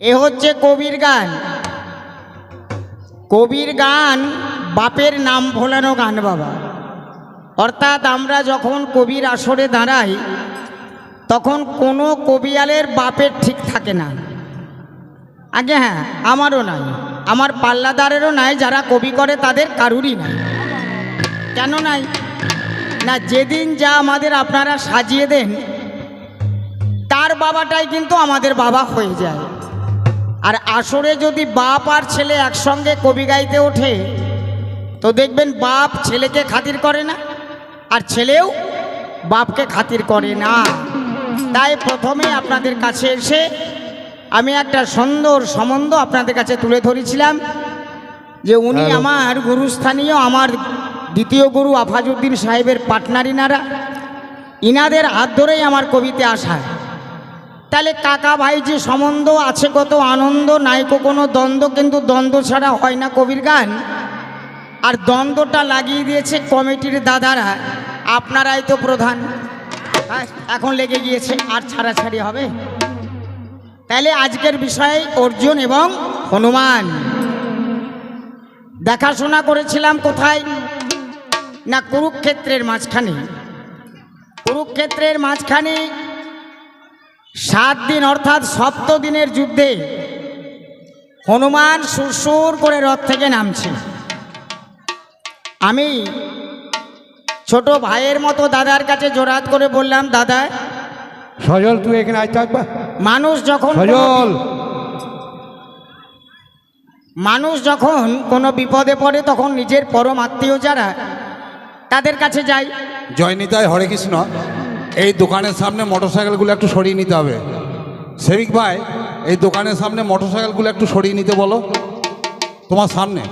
এ হচ্ছে কবির গান। কবির গান বাপের নাম ভোলানো গান বাবা। অর্থাৎ আমরা যখন কবির আসরে দাঁড়াই, তখন কোনো কবিয়ালের বাপের ঠিক থাকে না। আগে হ্যাঁ আমারও নাই। আমার পাল্লাদারেরও নাই, যারা কবি করে তাদের কারুরই নাই। কেন নাই? না, যেদিন যা আমাদের আপনারা সাজিয়ে দেন, তার বাবাটাই কিন্তু আমাদের বাবা হয়ে যায়। আর আসরে যদি বাপ আর ছেলে একসঙ্গে কবি গাইতে ওঠে তো দেখবেন বাপ ছেলেকে খাতির করে না আর ছেলেও বাপকে খাতির করে না। তাই প্রথমে আপনাদের কাছে এসে আমি একটা সুন্দর সম্বন্ধ আপনাদের কাছে তুলে ধরেছিলাম যে উনি আমার গুরুস্থানীয় আমার দ্বিতীয় গুরু আফাজউদ্দিন সাহেবের পাটনারিনারা ইনাদের হাত ধরেই আমার কবিতে আসা তাহলে কাকা ভাই যে সম্বন্ধ আছে কত আনন্দ নাইকো কোনো দ্বন্দ্ব কিন্তু দ্বন্দ্ব ছাড়া হয় না কবির গান। আর দ্বন্দ্বটা লাগিয়ে দিয়েছে কমিটির দাদারা আপনারাই তো প্রধান। হ্যাঁ, এখন লেগে গিয়েছে আর ছাড়াছাড়ি হবে। তাহলে আজকের বিষয় অর্জুন এবং হনুমান। দেখাশোনা করেছিলাম কোথায়? না কুরুক্ষেত্রের মাঝখানে। কুরুক্ষেত্রের মাঝখানে সাত দিন অর্থাৎ সপ্ত দিনের যুদ্ধে হনুমান সুরসুর করে রথ থেকে নামছে। আমি ছোট ভাইয়ের মতো দাদার কাছে জোরাত করে বললাম দাদা সজল তুই এখানে আয় থাকবা মানুষ যখন সজল! মানুষ যখন কোনো বিপদে পড়ে তখন নিজের পরম আত্মীয় যারা তাদের কাছে যায় জয়নিতাই হরে কৃষ্ণ। এই দোকানের সামনে মোটরসাইকেলগুলো একটু সরিয়ে নিতে হবে। সেবিক ভাই এই দোকানের সামনে মোটরসাইকেলগুলো একটু সরিয়ে নিতে বলো। তোমার সামনে।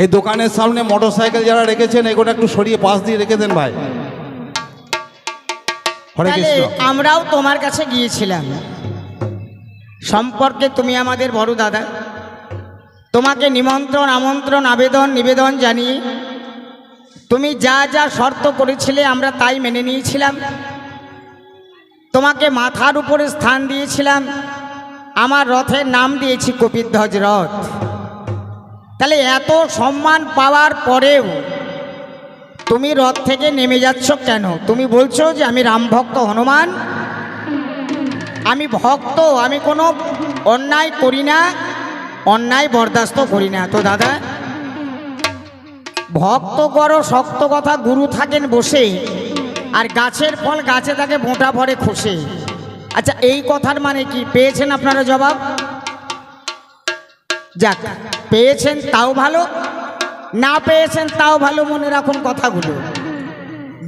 এই দোকানের সামনে মোটরসাইকেল যারা রেখেছেন এগুলো একটু সরিয়ে পাশ দিয়ে রেখে দেন ভাই। আমরাও তোমার কাছে গিয়েছিলাম। সম্পর্কে তুমি আমাদের বড় দাদা। তোমাকে নিমন্ত্রণ আমন্ত্রণ আবেদন নিবেদন জানিয়ে তুমি যা যা শর্ত করেছিলে, আমরা তাই মেনে নিয়েছিলাম। তোমাকে মাথার উপরে স্থান দিয়েছিলাম। আমার রথের নাম দিয়েছি কপিধ্বজ রথ। তাহলে এত সম্মান পাওয়ার পরেও তুমি রথ থেকে নেমে যাচ্ছ কেন? তুমি বলছো যে আমি রাম ভক্ত হনুমান। আমি ভক্ত, আমি কোনো অন্যায় করি না, অন্যায় বরদাস্ত করি না। তো দাদা ভক্ত করো শক্ত কথা গুরু থাকেন বসে, আর গাছের ফল গাছে থাকে মোটা ভরে খসে। আচ্ছা এই কথার মানে কি? পেয়েছেন আপনারা জবাব? যাক, পেয়েছেন তাও ভালো, না পেয়েছেন তাও ভালো, মনে রাখুন কথাগুলো।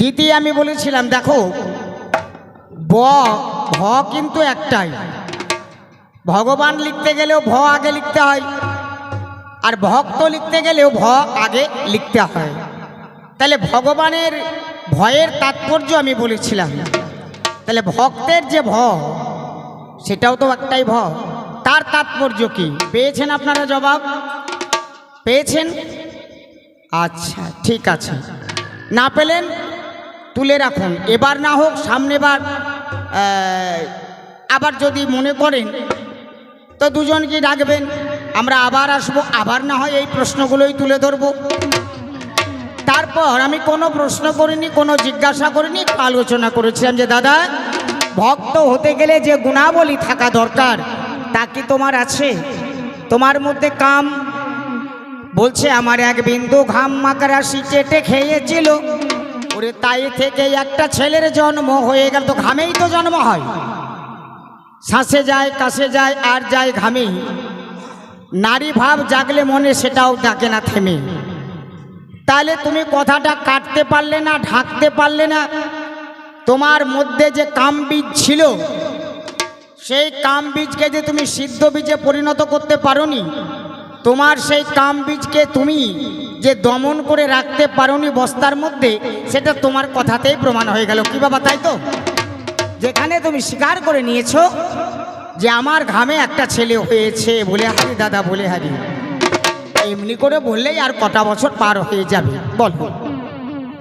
দ্বিতীয় আমি বলেছিলাম, দেখো ব ভ কিন্তু একটাই। ভগবান লিখতে গেলেও ভ আগে লিখতে হয়। আর ভক্ত লিখতে গেলেও ভ আগে লিখতে হয়। তাহলে ভগবানের ভয়ের তাৎপর্য আমি বলেছিলাম। তাহলে ভক্তের যে ভ সেটাও তো একটাই ভ তার তাৎপর্য কি? পেয়েছেন আপনারা জবাব? পেয়েছেন? আচ্ছা ঠিক আছে। না পেলেন, তুলে রাখুন। এবার না হোক সামনেবার আবার যদি মনে করেন, তো দুজনকে ডাকবেন? আমরা আবার আসব, আবার না হয় এই প্রশ্নগুলোই তুলে ধরবো। তারপর আমি কোনো প্রশ্ন করিনি, কোনো জিজ্ঞাসা করিনি আলোচনা করেছিলাম যে, দাদা, ভক্ত হতে গেলে যে গুণাবলী থাকা দরকার, তা কি তোমার আছে? তোমার মধ্যে কাম? বলছে, আমার এক বিন্দু ঘাম মাকড়াশি চেটে খেয়েছিল। ওরে, তাই থেকে একটা ছেলের জন্ম হয়ে গেল, তো ঘামেই তো জন্ম হয়। শ্বাসে যায় কাশে যায়, আর যায় ঘামেই। নারী ভাব জাগলে মনে সেটাও ডাকে না থেমে। তাহলে তুমি কথাটা কাটতে পারলে না, ঢাকতে পারলে না। তোমার মধ্যে যে কাম বীজ ছিল, সেই কাম বীজকে যে তুমি সিদ্ধ বীজে পরিণত করতে পারোনি, তোমার সেই কাম বীজকে তুমি যে দমন করে রাখতে পারোনি বস্তার মধ্যে, সেটা তোমার কথাতেই প্রমাণ হয়ে গেল। কি বাবা, তাই তো? যেখানে তুমি স্বীকার করে নিয়েছো যে আমার ঘামে একটা ছেলে হয়েছে বলে হারি দাদা, বলে হারি। এমনি করে বললেই আর কটা বছর পার হয়ে যাবে। বল।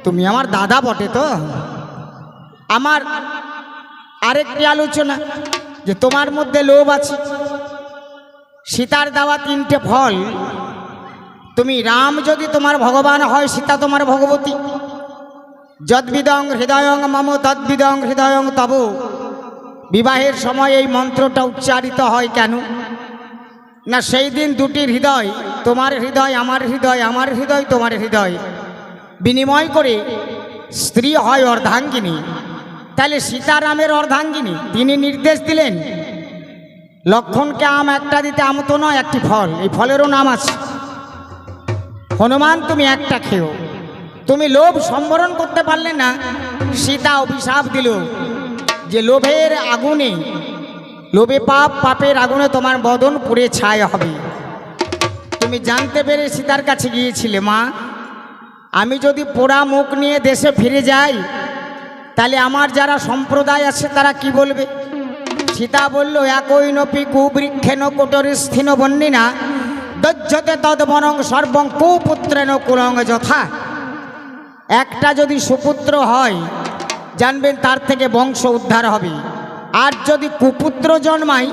তুমি আমার দাদা বটে তো? আমার আরেকটি আলোচনা, যে তোমার মধ্যে লোভ আছে। সীতার দেওয়া তিনটে ফল। তুমি রাম যদি তোমার ভগবান হয়, সীতা তোমার ভগবতী। যদ্বিদং হৃদয়ং মম, তদ্বিদং হৃদয়ং তব। বিবাহের সময় এই মন্ত্রটা উচ্চারিত হয় কেন? না, সেই দিন দুটির হৃদয়, তোমার হৃদয়, আমার হৃদয় আমার হৃদয়, তোমার হৃদয়। বিনিময় করে স্ত্রী হয় অর্ধাঙ্গিনী। তাহলে সীতারামের অর্ধাঙ্গিনী, তিনি নির্দেশ দিলেন লক্ষণকে আম একটা দিতে, আম তো নয়, একটি ফল। এই ফলেরও নাম আছে। হনুমান, তুমি একটা খেও। তুমি লোভ সম্বরণ করতে পারলে না, সীতা অভিশাপ দিল। যে লোভের আগুনে, লোভে পাপ, পাপের আগুনে তোমার বদন পুড়ে ছায় হবে। তুমি জানতে পেরে সীতার কাছে গিয়েছিলে, মা। আমি যদি পোড়া মুখ নিয়ে দেশে ফিরে যাই, তাহলে আমার যারা সম্প্রদায় আছে, তারা কি বলবে? সীতা বলল, একই নপি কুবৃক্ষেন কোটর স্থিন বন্যিনা দজ্জতে তদ্বনং সর্বং কুপুত্রেন কুলং যথা। একটা যদি সুপুত্র হয় জানবেন তার থেকে বংশ উদ্ধার হবে। আর যদি কুপুত্র জন্মায়,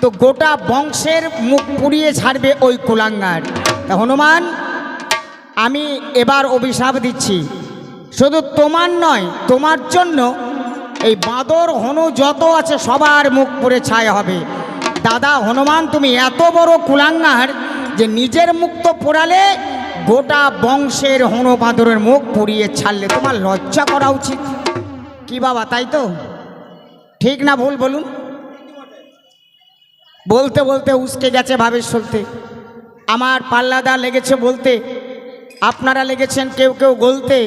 তো গোটা বংশের মুখ পুড়িয়ে ছাড়বে ওই কুলাঙ্গার। তা হনুমান, আমি এবার অভিশাপ দিচ্ছি। শুধু তোমার নয়, তোমার জন্য এই বাঁদর, হনু যত আছে সবার মুখ পুড়ে ছায় হবে। দাদা হনুমান, তুমি এত বড় কুলাঙ্গার যে নিজের মুখ তো পোড়ালে গোটা বংশের হনু বাঁদরের মুখ পুড়িয়ে ছাড়লে তোমার লজ্জা করা উচিত। কি বাবা, তাই তো? ঠিক না ভুল বলুন? বলতে বলতে উসকে গেছে ভাবের সলতে আমার পাল্লাদা লেগেছে বলতে, আপনারা লেগেছেন কেউ কেউ গলতে,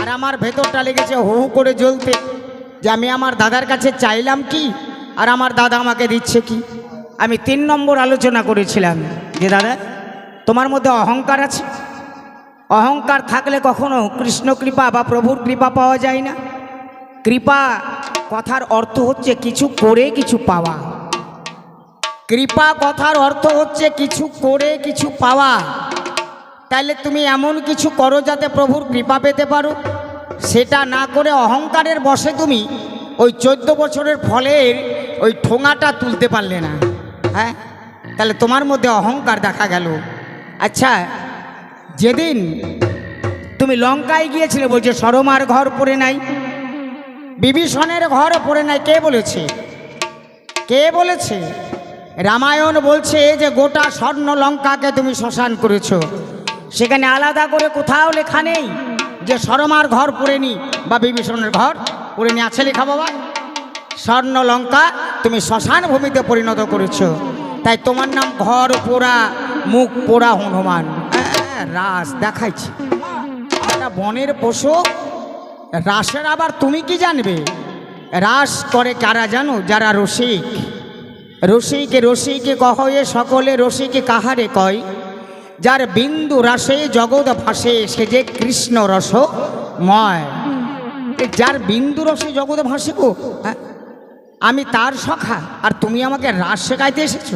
আর আমার ভেতরটা লেগেছে হু করে জ্বলতে। যে আমি আমার দাদার কাছে চাইলাম কি, আর আমার দাদা আমাকে দিচ্ছে কি? আমি তিন নম্বর আলোচনা করেছিলাম। যে দাদা, তোমার মধ্যে অহংকার আছে? অহংকার থাকলে কখনো কৃষ্ণ কৃপা বা প্রভুর কৃপা পাওয়া যায় না। কৃপা, কথার অর্থ হচ্ছে কিছু করে, কিছু পাওয়া। কৃপা, কথার অর্থ হচ্ছে কিছু করে, কিছু পাওয়া। তাহলে তুমি এমন কিছু করো যাতে প্রভুর কৃপা পেতে পারো। সেটা না করে অহংকারের বসে তুমি ওই চোদ্দ বছরের ফলের ওই ঠোঙাটা তুলতে পারলে না। হ্যাঁ? তাহলে তোমার মধ্যে অহংকার দেখা গেল। আচ্ছা যেদিন তুমি লঙ্কায় গিয়েছিলে, বলছে, সরমার ঘর পড়ে নাই। বিভীষণের ঘর পড়ে নাই কে বলেছে? কে বলেছে? রামায়ণ বলছে যে গোটা স্বর্ণ লঙ্কাকে তুমি শ্মশান করেছ। সেখানে আলাদা করে কোথাও লেখা নেই যে সরমার ঘর পড়েনি বা বিভীষণের ঘর পড়েনি আছে লেখা বাবা? স্বর্ণ লঙ্কা তুমি শ্মশান ভূমিতে পরিণত করেছ। তাই তোমার নাম ঘর পোড়া মুখ পোড়া হনুমান। হ্যাঁ, রাস দেখাইছি। বনের পশু রাসের আবার তুমি কি জানবে? রাস করে কারা জানো? যারা রসিক। রসিকে রসিকে কহয়ে সকলে, রসিকে কাহারে কয়? যার বিন্দু রাসে জগৎ ভাসে, সে যে কৃষ্ণ রস ময়। যার বিন্দু রসে জগৎ ভাসে গো হ্যাঁ? আমি তার সখা, আর তুমি আমাকে রাস শেখাইতে এসেছ?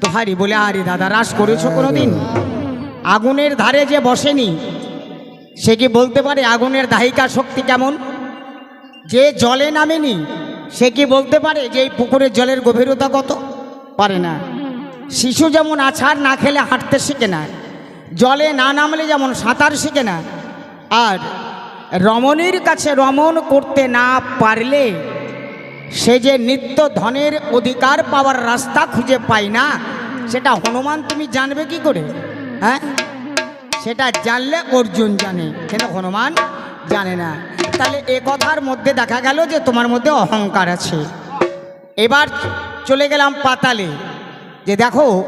তো হারি বলে, আরে দাদা, রাস করেছ কোনোদিন? আগুনের ধারে যে বসেনি সে কি বলতে পারে আগুনের দাহিকা শক্তি কেমন? যে জলে নামেনি, সে কি বলতে পারে যে এই পুকুরের জলের গভীরতা কত? পারে না। শিশু যেমন আছাড় না খেলে হাঁটতে শিখে না, জলে না নামলে যেমন সাঁতার শিখে না, আর রমণীর কাছে রমণ করতে না পারলে সে যে নিত্য ধনের অধিকার পাওয়ার রাস্তা খুঁজে পায় না, সেটা হনুমান তুমি জানবে কি করে হ্যাঁ? সেটা জানলে অর্জুন জানে। কিন্তু হনুমান জানে না? তাহলে এ কথার মধ্যে দেখা গেল যে তোমার মধ্যে অহংকার আছে। এবার চলে গেলাম পাতালে। যে দেখো,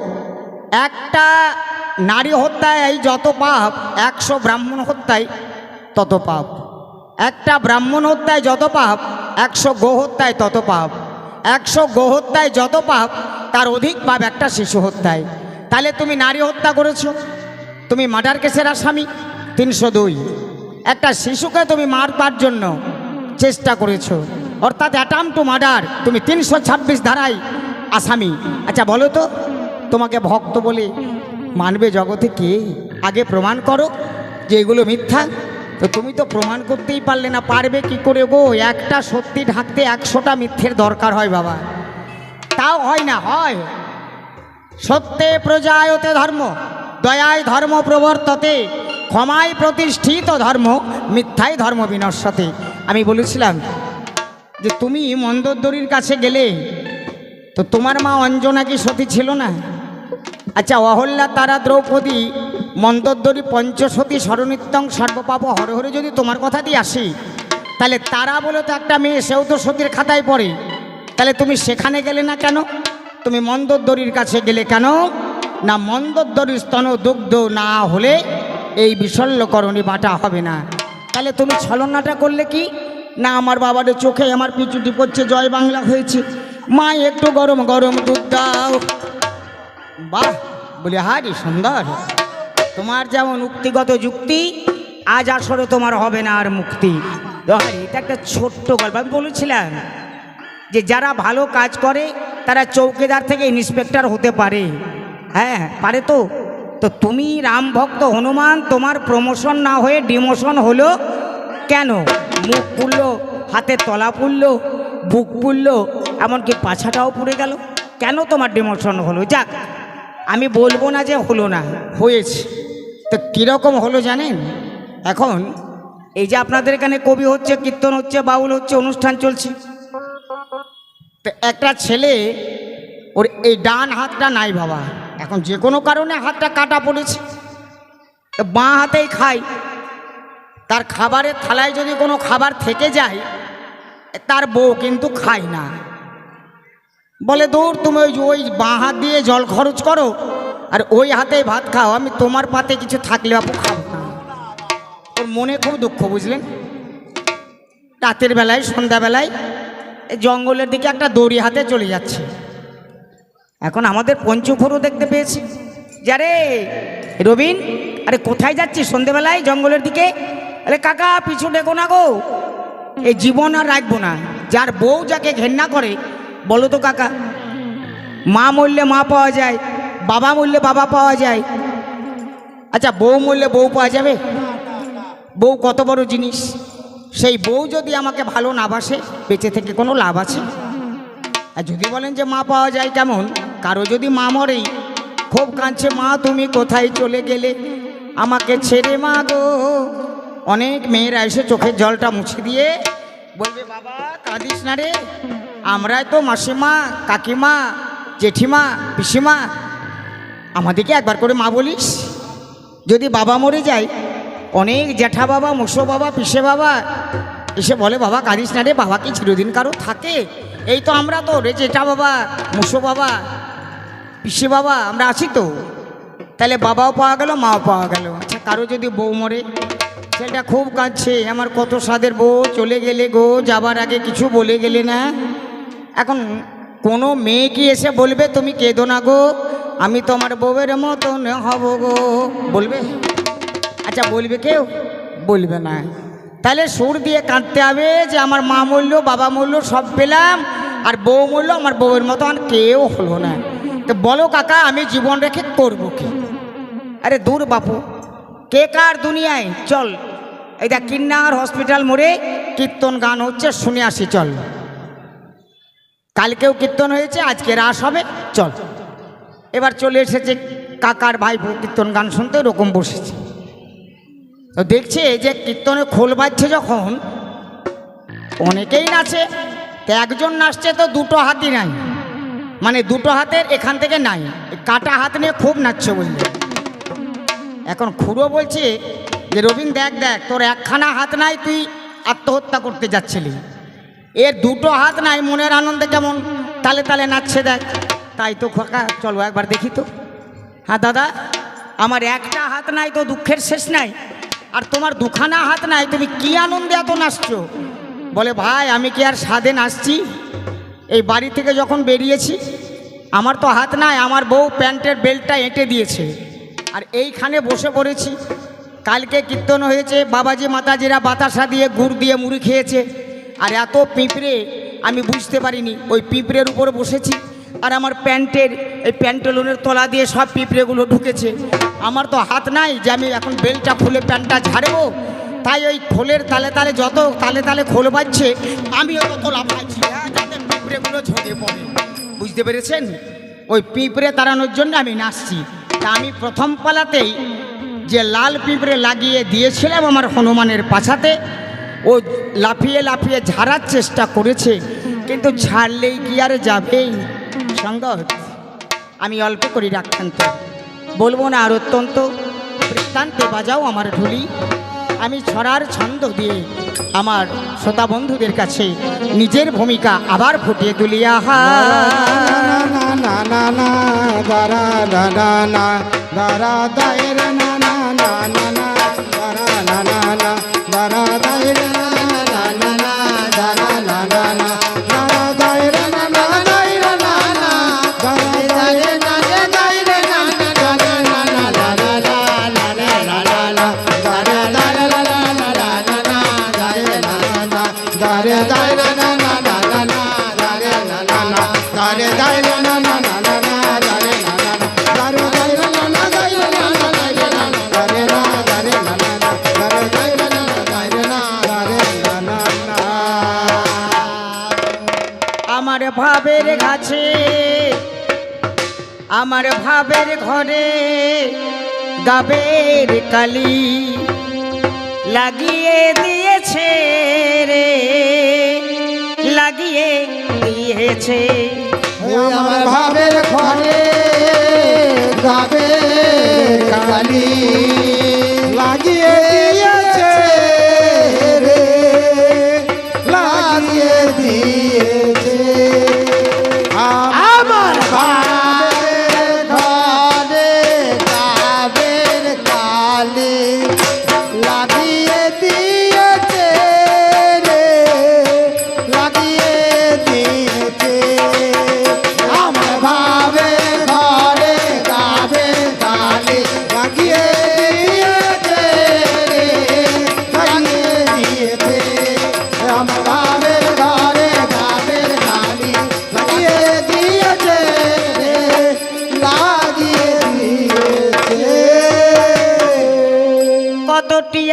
একটা নারী হত্যায় এই যত পাপ, একশো ব্রাহ্মণ হত্যায় তত পাপ। একটা ব্রাহ্মণ হত্যায় যত পাপ, একশো গো হত্যায় তত পাপ। একশো গো হত্যায় যত পাপ, তার অধিক পাপ একটা শিশু হত্যায়। তাহলে তুমি নারী হত্যা করেছ। তুমি মার্ডার কেসের আসামি। তিনশো দুই। একটা শিশুকে তুমি মারবার জন্য চেষ্টা করেছ। অর্থাৎ অ্যাটাম টু মার্ডার, তুমি তিনশো ছাব্বিশ ধারায় আসামি। আচ্ছা বলো তো, তোমাকে ভক্ত বলে মানবে জগতে কে? আগে প্রমাণ করো যে এগুলো মিথ্যা। তো তুমি তো প্রমাণ করতেই পারলে না, পারবে কি করে গো? একটা সত্যি ঢাকতে একশোটা মিথ্যের দরকার হয় বাবা। তাও হয় না, হয়। সত্যে প্রজায়তে ধর্ম। দয়ায় ধর্ম প্রবর্ততে, ক্ষমায় প্রতিষ্ঠিত ধর্ম, মিথ্যায় ধর্ম বিনশ্বতে। আমি বলেছিলাম যে তুমি মন্দোদরীর কাছে গেলে তো তোমার মা অঞ্জনা কি সতী ছিল না? আচ্ছা অহল্যা তারা দ্রৌপদী মন্দোদরী পঞ্চসতী স্মরণিত্যং সর্বপাপ হরে হরে যদি তোমার কথা দিয়ে আসি, তাহলে তারা বলে তো একটা মেয়ে, সেও তো সতীর খাতায় পড়ে। তাহলে তুমি সেখানে গেলে না কেন? তুমি মন্দোদরীর কাছে গেলে কেন? না মন্দোদরীর স্তন দুগ্ধ না হলে এই বিশল্যকরণী বাটা হবে না। তাহলে তুমি ছলনাটা করলে কি? না, আমার বাবার চোখে আমার পিছুটি পড়ছে, জয় বাংলা হয়েছে। মা, একটু গরম গরম দুধ দাও। বাহ, বলি, হারি সুন্দর। তোমার যেমন উক্তিগত যুক্তি, আজ আসরে তোমার হবে না আর মুক্তি। এটা একটা ছোট্ট গল্প। আমি বলেছিলাম যে যারা ভালো কাজ করে, তারা চৌকিদার থেকে ইন্সপেক্টর হতে পারে। হ্যাঁ পারে তো। তো তুমি রাম ভক্ত হনুমান, তোমার প্রমোশন না হয়ে ডিমোশন হলো কেন? মুখ পুড়ল, হাতে তলা পুড়লো, বুক পুড়লো, এমনকি পাছাটাও পুড়ে গেল। কেন তোমার ডিমোশন হলো? যাক, আমি বলব না যে হলো না, হয়েছে। তো কীরকম হলো জানেন? এখন এই যে আপনাদের এখানে কবি হচ্ছে, কীর্তন হচ্ছে, বাউল হচ্ছে, অনুষ্ঠান চলছে। তো একটা ছেলে, ওর এই ডান হাতটা নাই বাবা। এখন যে কোনো কারণে হাতটা কাটা পড়েছে। বাঁ হাতেই খাই। তার খাবারের থালায় যদি কোনো খাবার থেকে যায়, তার বউ কিন্তু খায় না। বলে, দূর, তুমি ওই ওই বাঁ হাত দিয়ে জল খরচ করো আর ওই হাতেই ভাত খাও। আমি তোমার পাতে কিছু থাকলে আপু খাব না। ওর মনে খুব দুঃখ, বুঝলেন? রাতের বেলায়, সন্ধ্যাবেলায় জঙ্গলের দিকে একটা দড়ি হাতে চলে যাচ্ছে। এখন আমাদের পঞ্চফুরু দেখতে পেয়েছি। যারে রবিন, আরে কোথায় যাচ্ছিস সন্ধেবেলায় জঙ্গলের দিকে? আরে কাকা, পিছু ডেকো না গো। এই জীবন আর রাখব না। যার বউ যাকে ঘেন্না করে, বলো তো কাকা, মা মরলে মা পাওয়া যায়, বাবা মরলে বাবা পাওয়া যায়। আচ্ছা বউ মরলে বউ পাওয়া যাবে? বউ কত বড় জিনিস? সেই বউ যদি আমাকে ভালো না বাসে, বেঁচে থেকে কোনো লাভ আছে? আর যদি বলেন যে মা পাওয়া যায় কেমন? কারও যদি মা মরেই খুব কাঁদছে, মা, তুমি কোথায় চলে গেলে? আমাকে ছেড়ে মা গো। অনেক মেয়েরা এসে চোখের জলটা মুছে দিয়ে বলবে, বাবা, কাঁদিস না রে। আমরাই তো মাসিমা, কাকিমা, জেঠিমা, পিসিমা। আমাদেরকে একবার করে মা বলিস। যদি বাবা মরে যায়, অনেক জ্যাঠা বাবা মুসো বাবা, পিসে বাবা এসে বলে, বাবা, কাঁদিস না রে, বাবা কি চিরদিন কারও থাকে? এই তো আমরা তো রে, জেঠা বাবা মুসো বাবা পিসে বাবা, আমরা আছি তো। তাহলে বাবাও পাওয়া গেল, মাও পাওয়া গেল। আচ্ছা কারও যদি বউ মরে সেটা খুব কাঁদছে, আমার কত স্বাদের বউ, চলে গেলে গো, যাবার আগে কিছু বলে গেলে না? এখন কোনো মেয়ে কি এসে বলবে, তুমি কেঁদো না গো, আমি তোমার বউয়ের মতন হব গো বলবে? আচ্ছা বলবে কেউ? বলবে না। তাহলে সুর দিয়ে কাঁদতে হবে যে, আমার মা মূল্য বাবা মূল্য সব পেলাম, আর বউ মূল্য আমার বউয়ের মতো আর কেউ হলো না। তো বলো কাকা, আমি জীবন রেখে করব কি? আরে দূর বাপু, কে কার দুনিয়ায়? চল, এই দেখ, কিন্নার হসপিটাল মোড়ে কীর্তন গান হচ্ছে, শুনে আসি, চল। কালকেও কীর্তন হয়েছে, আজকে রাস হবে, চল। এবার চলে এসেছে কাকার ভাই কীর্তন গান শুনতে ওরকম বসেছে। তো দেখছে যে কীর্তনে খোল বাজছে যখন, অনেকেই নাচে, তো একজন নাচছে, তো দুটো হাতি নাই। মানে দুটো হাতের এখান থেকে নাই। কাটা হাত নিয়ে খুব নাচছে বুঝলে। এখন খুড়ো বলছে, যে রবীন দেখ দেখ, তোর একখানা হাত নাই, তুই আত্মহত্যা করতে যাচ্ছিলি। এর দুটো হাত নাই, মনের আনন্দে কেমন? তালে তালে নাচছে দেখ। তাই তো খোকা, চলো একবার দেখি তো। হ্যাঁ দাদা, আমার একটা হাত নাই তো দুঃখের শেষ নাই। আর তোমার দুখানা হাত নাই, তুমি কি আনন্দে এত নাচছো? বলে, ভাই, আমি কি আর স্বাদে নাচছি? এই বাড়ি থেকে যখন বেরিয়েছি আমার তো হাত নাই আমার বউ প্যান্টের বেল্টটা এঁটে দিয়েছে। আর এইখানে বসে পড়েছি। কালকে কীর্তন হয়েছে বাবাজি মাতাজিরা বাতাসা দিয়ে গুড় দিয়ে মুড়ি খেয়েছে। আর এত পিঁপড়ে আমি বুঝতে পারিনি ওই পিঁপড়ের উপরে বসেছি। আর আমার প্যান্টের এই প্যান্টেলুনের তলা দিয়ে সব পিঁপড়েগুলো ঢুকেছে। আমার তো হাত নাই যে আমি এখন বেলটা খুলে প্যান্টটা ঝাড়বো। তাই ওই খোলের তালে তালে যত তালে তালে খোল বাজছে আমিও তত লাফাচ্ছি। হ্যাঁ, পিঁপড়েগুলো ঝরে পড়ে। বুঝতে পেরেছেন? ওই পিঁপড়ে তাড়ানোর জন্য আমি নাচছি। তা আমি প্রথম পালাতেই যে লাল পিঁপড়ে লাগিয়ে দিয়েছিলাম আমার হনুমানের পাছাতে, ও লাফিয়ে লাফিয়ে ঝাড়ার চেষ্টা করেছে, কিন্তু ঝাড়লেই কি আর যাবেই সঙ্গত, আমি অল্প করি রাখতাম তো বলব না আর অত্যন্ত, বৃত্তান্তে বাজাও আমার ঢুলি। আমি ছড়ার ছন্দ দিয়ে আমার শ্রোতা বন্ধুদের কাছে নিজের ভূমিকা আবার ফুটিয়ে তুলি আহা না না না না দায়ের না না না না না না না দায়ের না না না না দায়ের ভাবের ঘরে গাবের কালি লাগিয়ে দিয়েছে রে লাগিয়ে দিয়েছে আমার ভাবের ঘরে।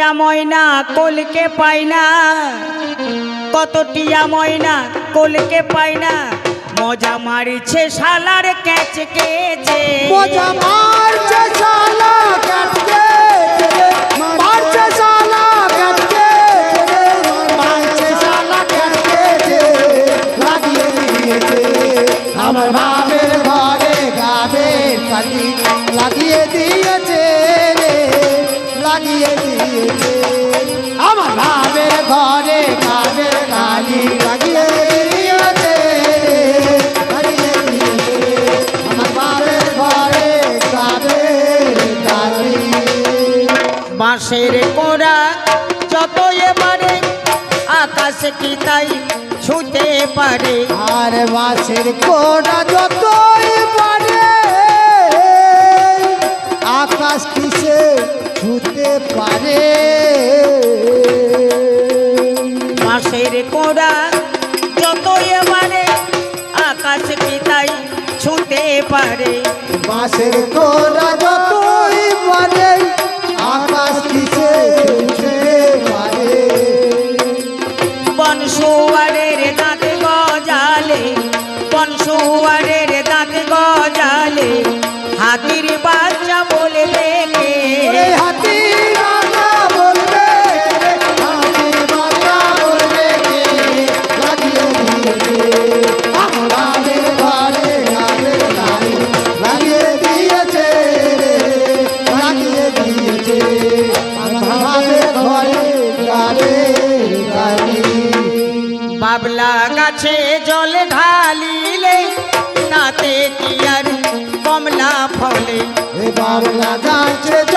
টিয়া ময়না কোলকে পাই না। কত টিয়া ময়না কোলকে পাই না। মজা মারিছে শালার ক্যাচ কেছে মজা মারছে শালা কাটকে মারছে শালা কাটকে মারছে শালা কাটকে লাগিয়ে দিয়েছে। আমার ভাবের ঘরে গাবে কালি। লাগিয়ে দিয়েছে। বাঁশের কোড়া যত এবারে আকাশে কি তাই ছুতে পারে? আর বাসের কোটা যতই পারে মাসের কোড়া যতই মানে আকাশ পিতাই ছুটে পারে? বাঁশের কোড়া যতই ফলে। এবার লাগাচ্ছে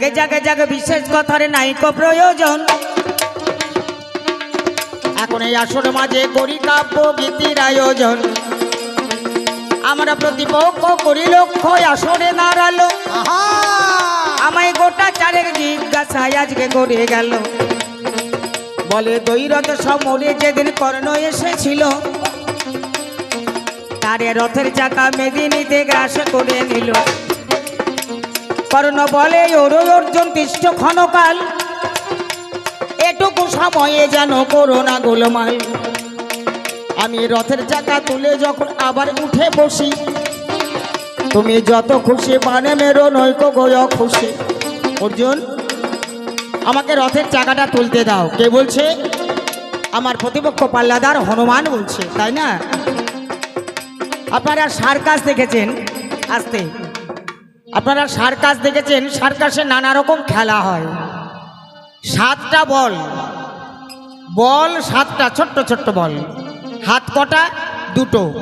জাগে জাগে জাগে বিশেষ কথার নাইক প্রয়োজন। এখন এই আসর মাঝে করি কাব্য গীতির আয়োজন। আমরা প্রতিপক্ষ করি লক্ষ্য আসরে দাঁড়াল। আমায় গোটা চারেক জিজ্ঞাসায় আজকে করে গেল। বলে দৈরথ সমরে যেদিন কর্ণ এসেছিল তারে রথের চাকা মেদিনীতে গ্রাস করে নিল। কর্ণ বলে ওর অর্জুন তিষ্ঠ ক্ষণকাল। এটুকু সময়ে যেন করোনা গোলমাল। আমি রথের চাকা তুলে যখন আবার উঠে বসি, তুমি যত খুশি মানে মেরো নৈক গয় খুশি। অর্জুন, আমাকে রথের চাকাটা তুলতে দাও। কে বলছে? আমার প্রতিপক্ষ পাল্লাদার হনুমান বলছে, তাই না? আপনারা সার্কাস দেখেছেন? আসতে। আপনারা সার্কাস দেখেছেন? সার্কাসে নানা রকম খেলা হয়। সাতটা বল। বল সাতটা, ছোট্ট ছোট্ট বল। হাত কটা? দুটো।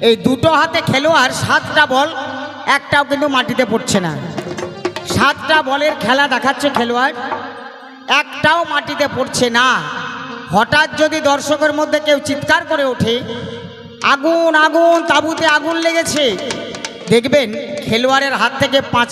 এই দুটো হাতে খেলোয়াড় সাতটা বল, একটাও কিন্তু মাটিতে পড়ছে না। সাতটা বলের খেলা দেখাচ্ছে খেলোয়াড়, একটাও মাটিতে পড়ছে না। হঠাৎ যদি দর্শকের মধ্যে কেউ চিৎকার করে ওঠে, আগুন আগুন, তাঁবুতে আগুন লেগেছে। দেখবেন খেলোয়াড়ের হাত থেকে পাঁচ